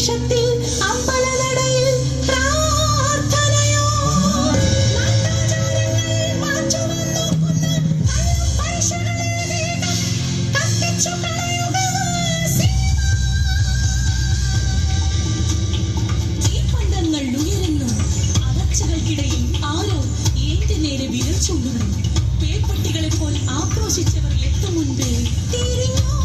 വേഷത്തിൽ അമ്പലനടയിൽ ിടയിൽ ചൂണ്ടുന്നു പേപ്പട്ടികളെ പോൽ ആക്രോശിച്ചവർ എത്തും മുൻപേ തിരിഞ്ഞു